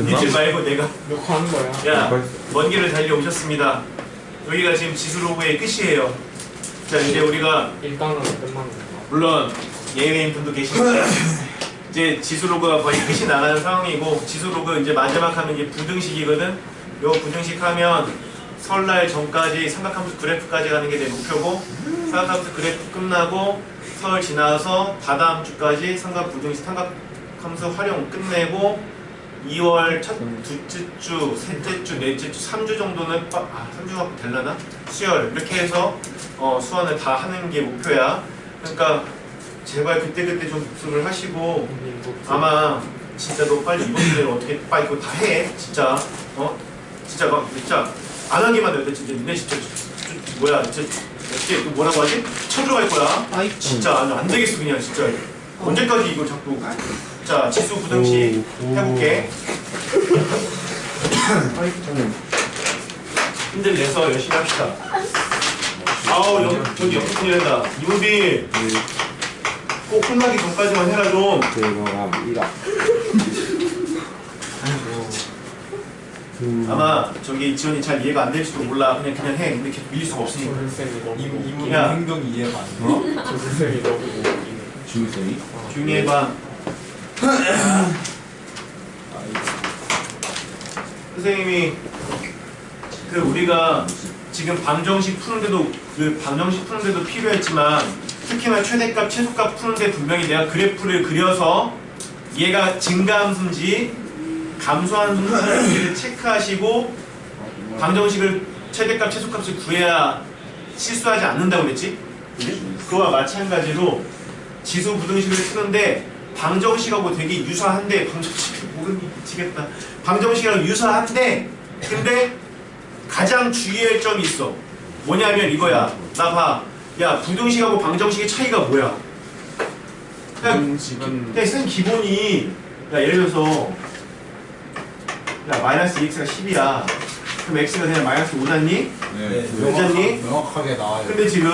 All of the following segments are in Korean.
니들 말고 내가 녹화하는 거야. 야, 먼 길을 달려오셨습니다. 여기가 지금 지수로그의 끝이에요. 자, 이제 우리가 일단은 끝나는 거야. 물론 예외인 분도 계시니까 이제 지수로그가 거의 끝이 나가는 상황이고 지수로그 이제 마지막 하면 이제 부등식이거든. 요 부등식 하면 설날 전까지 삼각함수 그래프까지 가는 게 내 목표고 삼각함수 그래프 끝나고 설 지나서 다다음 주까지 삼각 부등식 삼각함수 활용 끝내고 2월 첫 둘째 주, 셋째 주, 넷째 주, 3주 정도는 빠, 아, 3주 갖고 될라나? 수열 이렇게 해서 어, 수완을 다 하는 게 목표야. 그러니까 제발 그때그때 좀 복습을 하시고 아마 진짜 너 빨리 이번 주에 어떻게 빨리 그거 다 해. 진짜 어? 진짜 막 진짜 안 하기만 해. 진짜 니네 진짜 저- 저- 뭐야 진짜 어떻게 그 뭐라고 하지? 쳐들어갈 거야. 아이 진짜 안, 안 되겠어 그냥 진짜 언제까지 이거 자꾸 자 지수 부등식 해볼게. 힘들 내서 열심히 합시다. 아우 영, 저기 영수증 된다. 이분비 꼭 끝나기 전까지만 해라 좀. 1학 아마 저기 지원이 잘 이해가 안 될지도 몰라. 그냥 그냥 해. 근데 계속 밀릴 수가 없으니까. 너무. 야. 행동이 이해가 안 돼. 조술쌤이 너무 웃기네. 중성이? 조용히 해봐 선생님이 그 우리가 지금 방정식 푸는데도 그 방정식 푸는데도 필요했지만 특히나 최대값 최소값 푸는데 분명히 내가 그래프를 그려서 얘가 증가함수인지 감소함수인지를 체크하시고 방정식을 최대값 최소값을 구해야 실수하지 않는다고 그랬지? 그와 마찬가지로 지수 부등식을 쓰는데 방정식하고 되게 유사한데 방정식이 미치겠다. 방정식이랑 유사한데 근데 가장 주의할 점이 있어. 뭐냐면 이거야. 나 봐. 야 부등식하고 방정식의 차이가 뭐야? 그냥 선생님 기본이 야 예를 들어서 야 마이너스 2x가 10이야. 그럼 x가 그냥 마이너스 5잖니? 네, 괜찮니? 명확- 명확하게 나와요. 근데 지금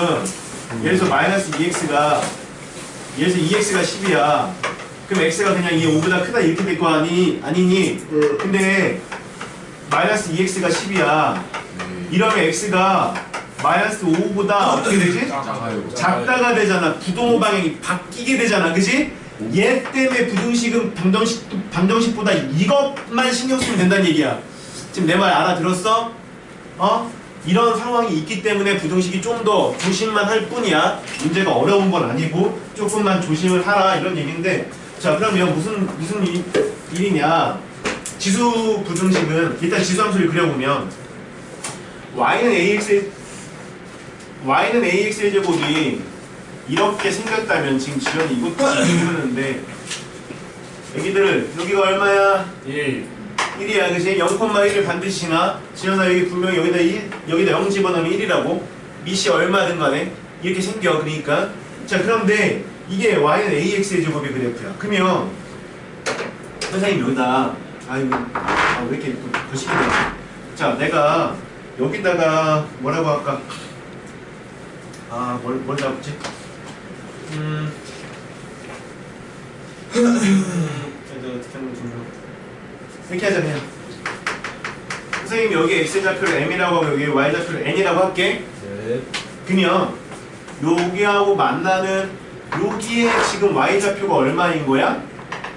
예를 들어서 마이너스 2x가 예를 들어서 2x가 10이야. 그럼 x가 그냥 이 5보다 크다 이렇게 될 거 아니 아니니? 근데 마이너스 2x가 10이야. 이러면 x가 마이너스 5보다 어떻게 되지? 작아요. 작다가 되잖아. 부동호 방향이 바뀌게 되잖아. 그지? 얘 때문에 부등식은 방정식, 방정식보다 이것만 신경 쓰면 된다는 얘기야. 지금 내 말 알아들었어? 어? 이런 상황이 있기 때문에 부등식이 좀 더 조심만 할 뿐이야. 문제가 어려운 건 아니고 조금만 조심을 하라 이런 얘기인데 자 그러면 무슨 무슨 일, 일이냐? 지수 부등식은 일단 지수 함수를 그려보면 y는 ax y는 ax의 제곱이 이렇게 생겼다면 지금 지연이 이것도 모르는데 애기들 여기가 얼마야? 1. 1이야 그지? 0,1을 반드시 나 지연아 여기 분명히 여기다 1 여기다 0 집어넣으면 1이라고 미시 얼마든 간에 이렇게 생겨 그러니까 자 그런데 이게 y는 ax의 제곱의 그래프야. 그러면 선생님 여기다 아이고 아, 왜 이렇게 거시기 자 내가 여기다가 뭐라고 할까? 아뭘 뭘 잡지? 음. 그래도 어떻게 하면 좋나? 이렇게 하자 그냥. 선생님 여기 x 좌표를 m이라고 하고 여기 y 좌표를 n이라고 할게. 네. 그러면 여기하고 만나는 여기에 지금 y 좌표가 얼마인 거야?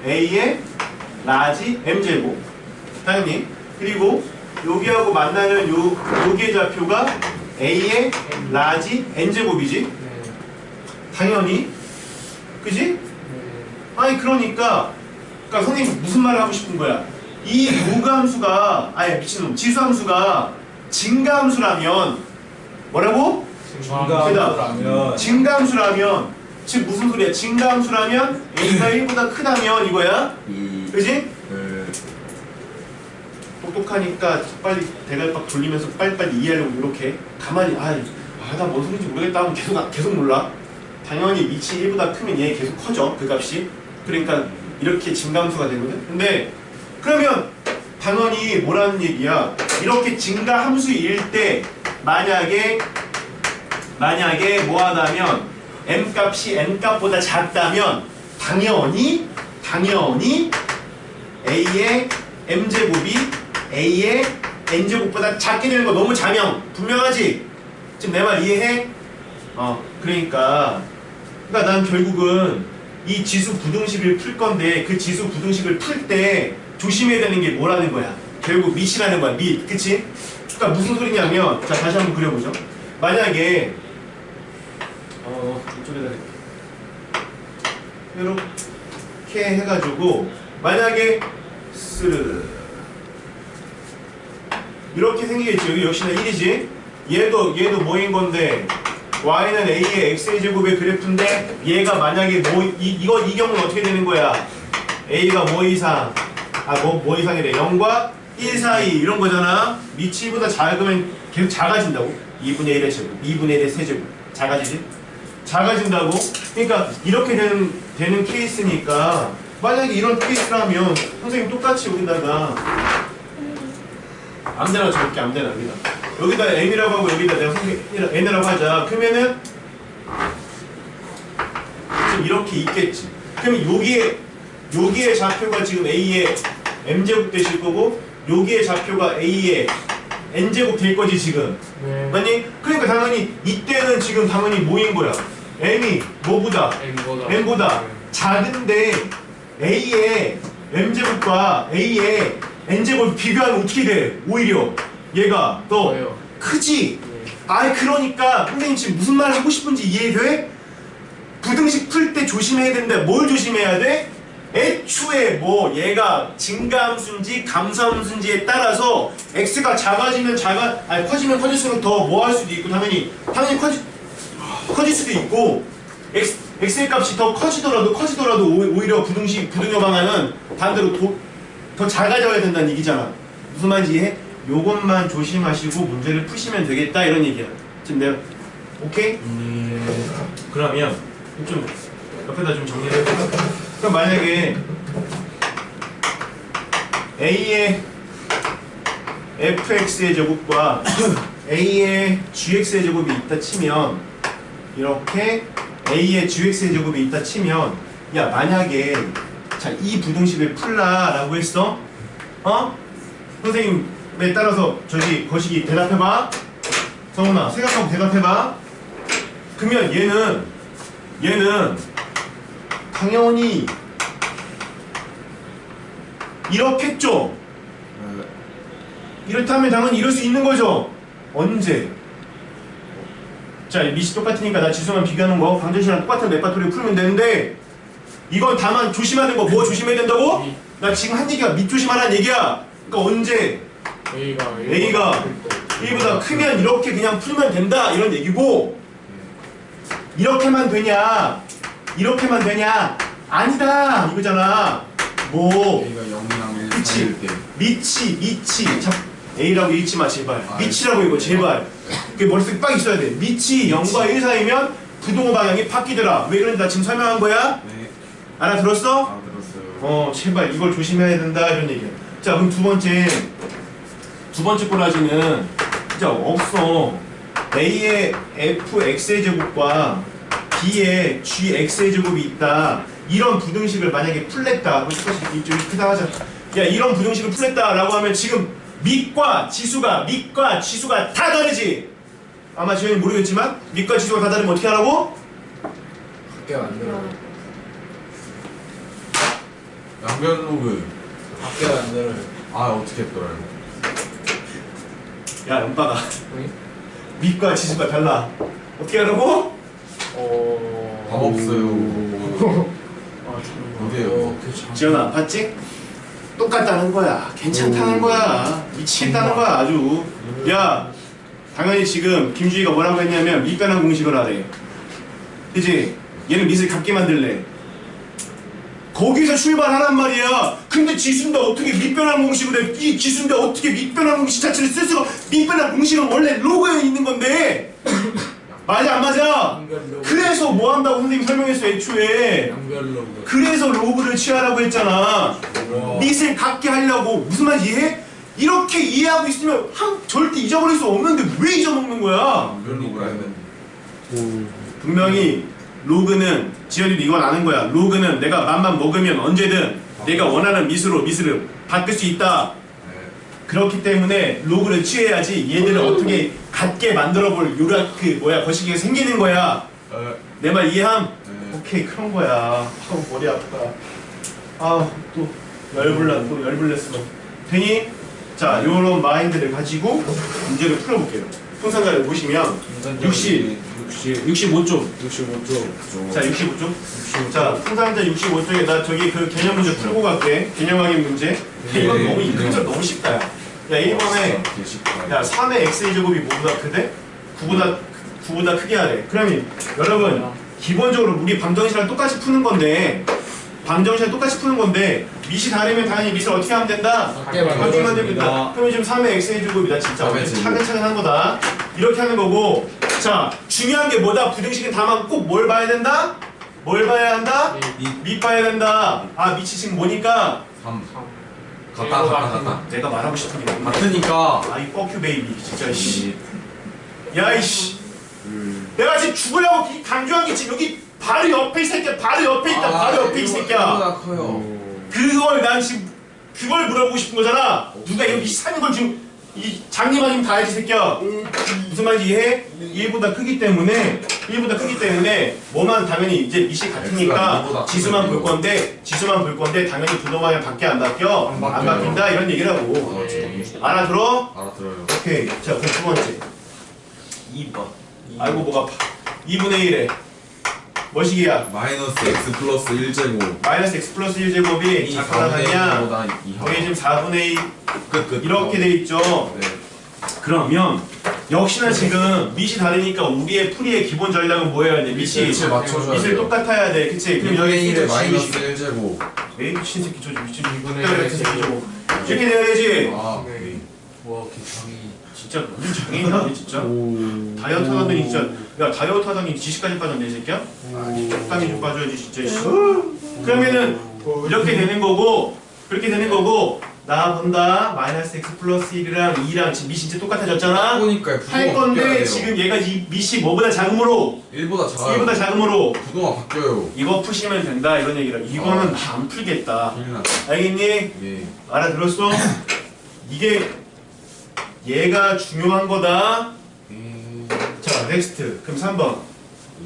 a의 라지 m제곱 당연히 그리고 여기하고 만나는 요 여기의 좌표가 a의 라지 n제곱이지 네. 당연히 그지? 네. 아니 그러니까 그러니까 선생님 무슨 말을 하고 싶은 거야? 이 무감수가 아니 미친놈 지수함수가 증감수라면 뭐라고? 중간이라면 증감수라면 즉 무슨 소리야? 증감수라면 a가 1보다 크다면 이거야? 이 그지? 네. 똑똑하니까 빨리 대갈박 돌리면서 빨리빨리 이해하려고 이렇게 가만히 아나뭔 소리인지 모르겠다 하면 계속 계속 몰라 당연히 위치 1보다 크면 얘 계속 커져 그 값이 그러니까 이렇게 증감수가 되거든 근데 그러면 당연히 뭐라는 얘기야 이렇게 증가 함수일 때 만약에 만약에 뭐하다면 m 값이 n 값보다 작다면 당연히 당연히 a의 m제곱이 a의 n제곱보다 작게 되는 거 너무 자명 분명하지? 지금 내 말 이해해? 어 그러니까 그러니까 난 결국은 이 지수 부등식을 풀 건데 그 지수 부등식을 풀 때 조심해야 되는 게 뭐라는 거야 결국 밑이라는 거야 밑 그치? 그러니까 무슨 소리냐면 자 다시 한번 그려보죠 만약에 어 이쪽에다 이렇게. 해가지고 만약에 스르 이렇게 생기겠지. 여기 역시나 1이지. 얘도 얘도 뭐인 건데? y는 a의 x의 제곱의 그래프인데 얘가 만약에 뭐 이, 이거 이 경우는 어떻게 되는 거야? a가 뭐 이상? 아뭐 뭐 이상이래? 0과 1 사이. 이런 거잖아. 밑이 보다 작으면 계속 작아진다고? 2분의 1의 제곱. 2분의 1의 세제곱. 작아지지 작아진다고? 그러니까 이렇게 되는 되는 케이스니까 만약에 이런 케이스라면 선생님 똑같이 여기다가 아무데나 적을게 아무데나 여기다. 여기다 m이라고 하고 여기다 내가 선생님 n이라고 하자. 그러면은 지금 이렇게 있겠지. 그러면 여기에 여기에 좌표가 지금 a의 m제곱 되실 거고 여기에 좌표가 a의 n제곱 될 거지 지금. 네. 아니? 그러니까 당연히 이때는 지금 당연히 뭐인 거야 m이 뭐보다 M보다. n보다 작은데 a의 m제곱과 a의 n제곱 비교하면 어떻게 돼? 오히려 얘가 더 뭐예요? 크지? 네. 아이 그러니까 선생님 지금 무슨 말 하고 싶은지 이해돼? 부등식 풀 때 조심해야 된다. 뭘 조심해야 돼? 애초에 뭐 얘가 증가함수인지 감소함수인지에 따라서 x가 작아지면 작아 아니 커지면 커질수록 더 뭐 할 수도 있고 당연히 당연히 커지 커질 수도 있고 x x의 값이 더 커지더라도 커지더라도 오- 오히려 부등식 부등호 방향은 반대로 도, 더 작아져야 된다는 얘기잖아. 무슨 말인지 이해해? 요것만 조심하시고 문제를 푸시면 되겠다 이런 얘기야. 지금 내가 오케이? 그러면 좀 옆에다 좀 정리를 해볼까? 그럼 만약에 a의 fx의 제곱과 a의 gx의 제곱이 있다 치면 이렇게 a의 gx의 제곱이 있다 치면 야 만약에 자이 부등식을 풀라라고 했어 어 선생님에 따라서 저기 거시기 대답해봐 성훈아 생각하고 대답해봐 그러면 얘는 얘는 당연히 이렇겠죠 네. 이렇다면 당연히 이럴 수 있는 거죠. 언제? 자, 미시 똑같으니까 나 지수만 비교하는 거. 방정식이랑 똑같은 레파토리 풀면 되는데 이건 다만 조심하는 거. 뭐 조심해야 된다고? 미. 나 지금 한 얘기가 밑 조심하라는 얘기야. 그러니까 언제? A가 A가 1보다 크면 이렇게 그냥 풀면 된다. 이런 얘기고. 이렇게만 되냐? 이렇게만 되냐? 아니다. 이거잖아. 뭐? A가 0이랑 1 그치. 미치 미치. 자, A라고 읽지 마 제발. 아, 미치라고 읽어 제발. 그게 머릿속에 빡 있어야 돼. 미치 0과 1 사이면 부동호 방향이 바뀌더라. 왜나 지금 설명한 거야? 네. 알아들었어? 아 들었어요. 어 제발 이걸 조심해야 된다 이런 얘기야. 자 그럼 두 번째. 두 번째 꼬라지는 진짜 없어. A의 fx의 제곱과 B의 gx의 제곱이 있다. 이런 부등식을 만약에 똑같이 이쪽이 크다 하자 야 이런 부등식을 풀랬다라고 하면 지금 밑과 지수가 밑과 지수가 다 다르지 아마 지현이 모르겠지만 밑과 지수가 다 다르면 어떻게 하라고? 밖에 안 들어요. 양변 로그 밖에 안 들어요. 아 어떻게 했더라요? 야 연빠가 네? 밑과 지수가 달라 어떻게 하라고? 어. 밥 없어요. 아. 어디에요? 지현아 봤지? 똑같다는 거야. 괜찮다는 거야. 미치겠다는 거야 아주. 야 당연히 지금 김주희가 뭐라고 했냐면 밑변환 공식을 하래. 그지? 얘는 밑을 같게 만들래. 거기서 출발하란 말이야. 근데 지수인데 어떻게 밑변환 공식을 해? 이 지수인데 어떻게 밑변환 공식 자체를 쓸 수가 밑변환 공식은 원래 로그에 있는 건데 맞아 안 맞아? 그래서 뭐 한다고 선생님이 설명했어 애초에. 그래서 로그를 취하라고 했잖아. 밑을 갖게 하려고 무슨 말인지 이해해? 이렇게 이해하고 있으면 한, 절대 잊어버릴 수 없는데 왜 잊어먹는 거야? 분명히 로그는 지현이도 이건 아는 거야. 로그는 내가 맘만 먹으면 언제든 내가 원하는 밑으로 밑으로 바뀔 수 있다. 네. 그렇기 때문에 로그를 취해야지 얘들을 어떻게 같게 만들어볼 요라 그 뭐야 거시기가 생기는 거야. 네. 내말 이해함? 네. 오케이 그런 거야. 아우 머리 아프다. 아또 열불나 또 열불냈어. 되니? 자 요런 마인드를 가지고 문제를 풀어볼게요. 풍산가를 보시면 60, 60 65쪽. 65쪽 자 65쪽. 자 풍산자 65쪽에 나 저기 그 개념 문제 풀고 갈게. 개념 확인 문제. 이건 네. 너무 이 근절 너무 쉽다. 야, 야 1번에 야 3의 x의 제곱이 뭐보다 크대? 9보다 9보다 크게 하래. 그러면 여러분 기본적으로 우리 방정식이랑 똑같이 푸는 건데 방정식이랑 똑같이 푸는 건데 밑이 다르면 당연히 밑을 어떻게 하면 된다? 밖에 됩니다. 그러면 지금 3의 x의 제곱이다 진짜. 차근차근 한 거다. 이렇게 하는 거고 자 중요한 게 뭐다? 부등식은 다만 꼭 뭘 봐야 된다? 뭘 봐야 한다? 밑 봐야 된다. 아 밑이 지금 뭐니까 3 갔다 갔다 갔다. 내가 말하고 싶은 게 뭔가. 같으니까. 아이 뻑큐 베이비 진짜 씨. 야이씨. 둘 내가 지금 죽으려고 이 강조한 게 지금 여기 바로 옆에 이 새끼야 바로 옆에 있다 바로 옆에 이 새끼야. 아, 커요. 그걸 난 지금 그걸 물어보고 싶은 거잖아. 누가 여기 사는 걸 지금 이 장님 아니면 다 알지 이 새끼야? 무슨 말인지 이해해? 1보다 크기 때문에 1보다 크기 때문에 뭐만 당연히 이제 밑이 같으니까 지수만 볼. 건데 지수만 볼 건데 당연히 부동하면 밖에 안 바뀌어 안. 바뀐다? 이런 얘기라고. 아, 저 알아들어? 알아들어요. 오케이. 자 그럼 두 번째. 2번 아이고 목 아파. 2분의 1에 뭐시기야? 마이너스 x 플러스 1제곱 마이너스 x 플러스 1제곱이 작가나가냐? 보다 여기 지금 4분의 2 끝 끝 이렇게 돼 있죠. 네. 그러면 역시나 지금 밑이 다르니까 우리의 풀이의 기본 전략은 뭐예요? 이제 밑이 밑을 맞춰줘야 밑을 돼요 똑같아야 돼, 그치? 그럼 여기 2분의 1에 숫자 마이너스 지우시- 1제곱 에이 미친 새끼 저 미친 2분의 숫자 1의 같은 새끼 저거 제곱. 이렇게 돼야 되지. 아 네. 와 개장이 진짜 무슨 장애인이야 진짜. 다이어트 하더니 진짜 야 다이어트 하더니 지식까지 빠졌네 이 새끼야. 적당히 좀 빠져야지 진짜. 씨. 그러면은 이렇게 되는 거고 그렇게 되는 거고 나 본다 마이너스 x 플러스 1이랑 2랑 지금 밑이 진짜 똑같아졌잖아? 보니까 할 건데 바뀌어야 돼요. 지금 얘가 이 밑이 뭐보다 작음으로? 1보다 작아요. 1보다 작음으로? 부동가 바뀌어요. 이거 푸시면 된다 이런 얘기라. 이거는 다 안 풀겠다. 큰일 났다. 알겠니? 예. 알아들었어? 이게 얘가 중요한 거다 자 넥스트 그럼 3번.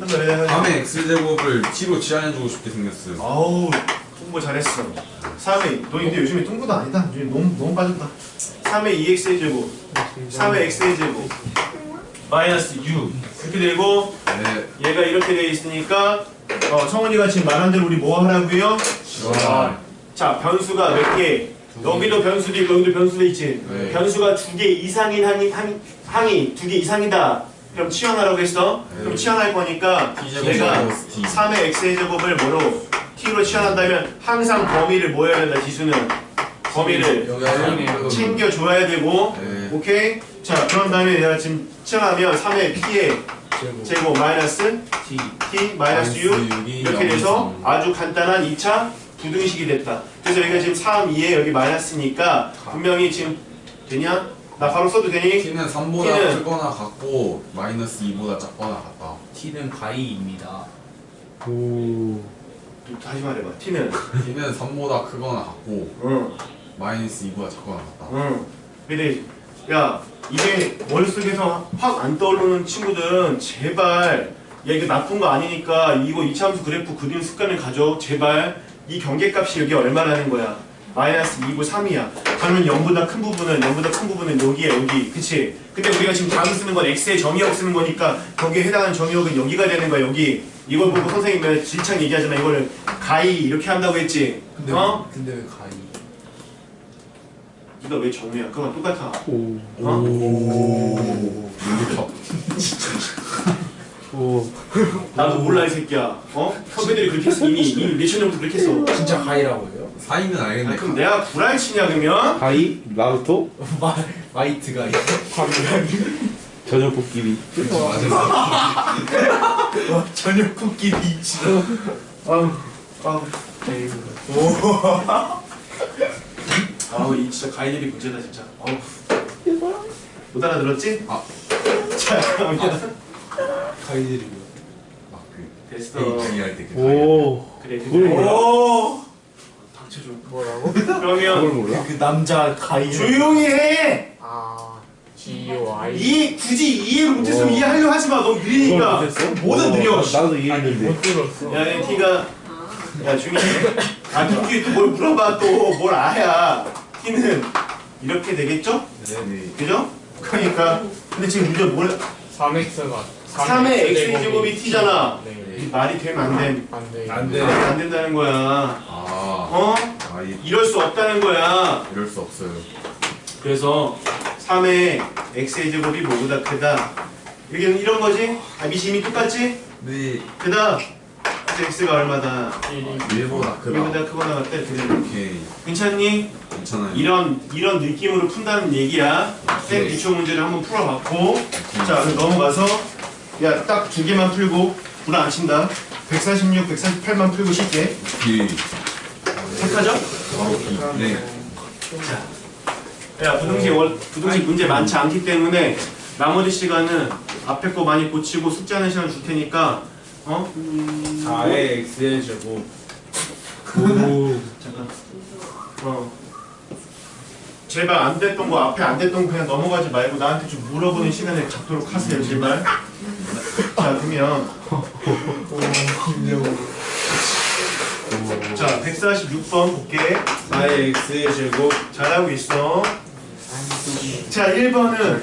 3번 내가 다음에 x제곱을 t로 치환해주고 싶게 생겼어요. 아우 홍보 잘했어. 3회 너 근데 요즘에 똥구도 아니다. 요즘 너무 너무 빠졌다. 3회 2x의 제곱. 3회 x의 제곱. 마이너스 6 이렇게 되고 네. 얘가 이렇게 돼 있으니까 어, 성훈이가 지금 말한 대로 우리 뭐 하라고요? 시원한 자 변수가 몇 개? 여기도 변수도 있고 여기도 변수도 있지. 네. 변수가 두 개 이상인 항이, 항, 항이 두 개 이상이다 그럼 치환하라고 했어? 네. 그럼 치환할 거니까 내가 마이너스 T 3의 x의 제곱을 뭐로? t로 치환한다면 항상 범위를 뭐 해야 된다 지수는 범위를 챙겨줘야 되고 네. 오케이? 자 그런 다음에 내가 지금 치환하면 3의 p의 제곱. 제곱 마이너스 T t 마이너스 6 6이 이렇게 돼서 아주 간단한 2차 부등식이 됐다. 그래서 여기가 지금 3, 2에 여기 마이너스니까 분명히 지금 되냐? 나 바로 써도 되니? t는 3보다 T는 크거나 같고 마이너스 2보다 작거나 같다 T는 가이입니다 오. 또 다시 말해봐. t는 t는 3보다 크거나 같고 응, 마이너스 2보다 작거나 같다 응. 근데 야 이게 머릿속에서 확 안 떠오르는 친구들은 제발 야 이거 나쁜 거 아니니까 이거 이차함수 그래프 그리는 습관을 가져. 제발 이 경계값이 여기 얼마라는 거야? 마이너스 2고 3이야. 그러면 0보다 큰 부분은 0보다 큰 부분은 여기야 여기. 그치? 근데 우리가 지금 답을 쓰는 건 x의 정의역 쓰는 거니까 거기에 해당하는 정의역은 여기가 되는 거야 여기. 이걸 보고 선생님이 질창 얘기하잖아. 이걸 가이 이렇게 한다고 했지. 근데 어? 근데 왜 가이 이거 왜 정의야? 그건 똑같아. 오. 어? 오 top 오. 나도 몰라 이 새끼야. 어? 선배들이 그렇게 했어 이미 이미 몇천 년부터 그렇게 했어. 진짜 가이라고요? 사인은 알겠네 아니, 그럼 내가 구라치냐 그러면? 가이 나루토 마 마이트 가이 저녁 코끼리. 맞아 저녁 쿠키 비치 아우 아우 아우 이 진짜 가이들이 문제다 진짜. 아우. 못 알아들었지? 아. 자 그러면 가이들이 막그 됐어. A 할때 그. 오. 그래? 오. 뭐라고? 그러면 몰라? 그 남자 가이. 조용히 해. 아 G O I 이 굳이 이해를 못했으면 어. 이해하려 하지 마. 너 그걸 느리니까. 못했어? 뭐든 어, 느려. 나- 나도 이해했는데 못 들었어. 야, 이 티가 야 조용히 해. 아 김규 또뭘 물어봐 또 뭘 아야. 티는 이렇게 되겠죠? 네. 그죠? 그러니까 근데 지금 문제 뭘 3x가 3의 x 제곱이 t잖아. 네. 이 말이 되면 안 돼. 안 돼. 안 돼. 말이 안 된다는 거야. 아, 어? 아 이, 이럴 수 없다는 거야. 이럴 수 없어요. 그래서 3의 x의 제곱이 뭐보다 크다. 이게 이런 거지? 아 미심이 똑같지? 네. 크다. x가 얼마다? 1이 1보다 크다. 이거보다 크거나 같다. 그래. 오케이. 괜찮니? 괜찮아요. 이런 이런 느낌으로 푼다는 얘기야. 쌤 오케이. 기초 문제를 한번 풀어봤고, 자 그럼 넘어가서 야 딱 두 개만 풀고 불안 친다. 146, 148만 풀고 쉽게. 오케이. 이. 네. 야 부등식 월 부등식 문제 많지 않기 때문에 나머지 시간은 앞에 거 많이 고치고 숙제하는 시간 줄 테니까 어 4의 x의 제곱. 오 잠깐 어 제발 안 됐던 거 앞에 안 됐던 거 그냥 넘어가지 말고 나한테 좀 물어보는 시간을 갖도록 하세요 제발 자 그러면 자 146번 볼게 4의 x의 제곱. 잘하고 있어. 자 1번은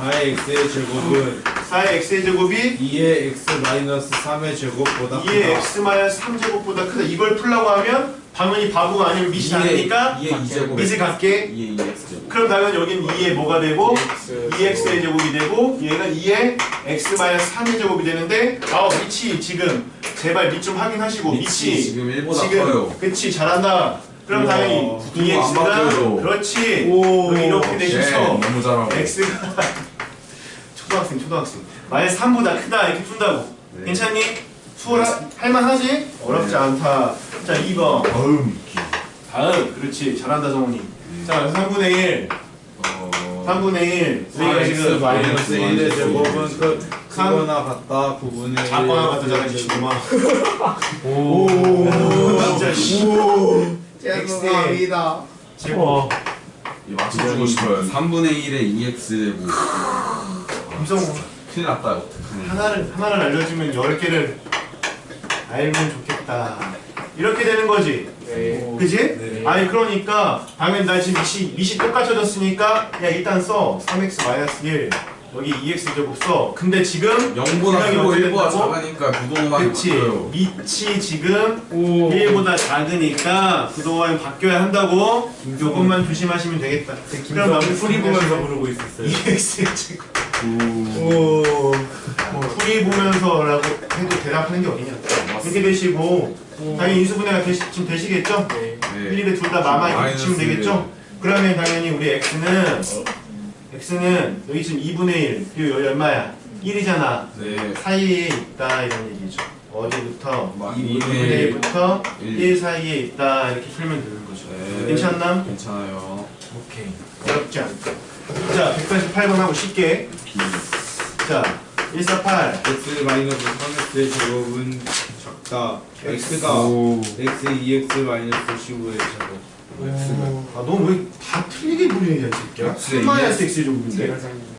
4의 x의 제곱은 4의 x의 제곱이 2의 x 마이너스 3의 제곱보다 2의 x 마이너스 3제곱보다 크다. 이걸 풀라고 하면 당연히 바보가 아니면 미시 아니니까 2의 2제곱. 미시 갖게 2의 2x 제곱. 그럼 당연히 여긴 2의 뭐가 되고 X 2x의 제곱이 되고 얘는 2의 x 마이너스 3의 제곱이 되는데 아 미치 지금 제발 밑 좀 확인하시고 미치 미치 지금 1보다 커요. 그치 잘한다 그럼 우와, 당연히 부등호 안 2x가 바뀌어져. 그렇지 오, 이렇게 네, 되셔서 너무 잘하고. x가 초등학생 초등학생 마이너스 3보다 크다 이렇게 푼다고 네. 괜찮니? 수월 할만하지? 어렵지 네. 않다 자 2번 다음. 다음 그렇지 잘한다 정훈이 자 3분의 1 어. 3분의 1 우리가 4x 지금 마이너스 1의 제곱은 그 삼. 크거나 같다 부분의 작거나 같다 자가 지구마 오. 오 진짜 씨 죄송합니다. 제곱 이 맞춰주고 싶어요. 3분의 1의 2x 제곱. 음성 큰일 났다. 어떡하냐. 하나를 하나를 알려주면 열 개를 알면 좋겠다 이렇게 되는 거지 네. 그지? 네. 아니 그러니까 당연히 나 지금 미시 미시 똑같아졌으니까 야 일단 써 3x 마이너스 1 여기 2x 제곱 써 근데 지금 0보다 분량이 크고 어떻게 1보다 된다고? 작으니까 부동호만 그치 바뀌어요. 밑이 지금 오. 1보다 작으니까 그동안 바뀌어야 한다고 조금만 조심하시면 되겠다 그럼 나머지 풀이 보면서 부르고 있었어요 2x 제곱 오. 뭐 풀이 보면서라고 해도 대답하는 게 어디냐 이렇게 되시고 당연히 인수분해가 되시, 지금 되시겠죠? 네. 네. 1, 2에 둘다 마마에 마이너스 붙이면 되겠죠? 그러면 당연히 우리 x는 x는 여기 지금 2분의 1 그리고 여기 얼마야? 1이잖아 네. 사이에 있다 이런 얘기죠 어디부터? 마- 2분의 이분의 1부터 일. 1 사이에 있다 이렇게 풀면 되는 거죠 네. 괜찮나? 괜찮아요. 오케이 어렵지 않다 자 188번 하고 쉽게 자 148 x 마이너스 3x의 제곱은 작다. x가 오. x 2x 마이너스 15의 제곱. 아, 너왜 다 틀리게 부리냐, 이 새끼야? X의 3 마이너스 X 제곱인데?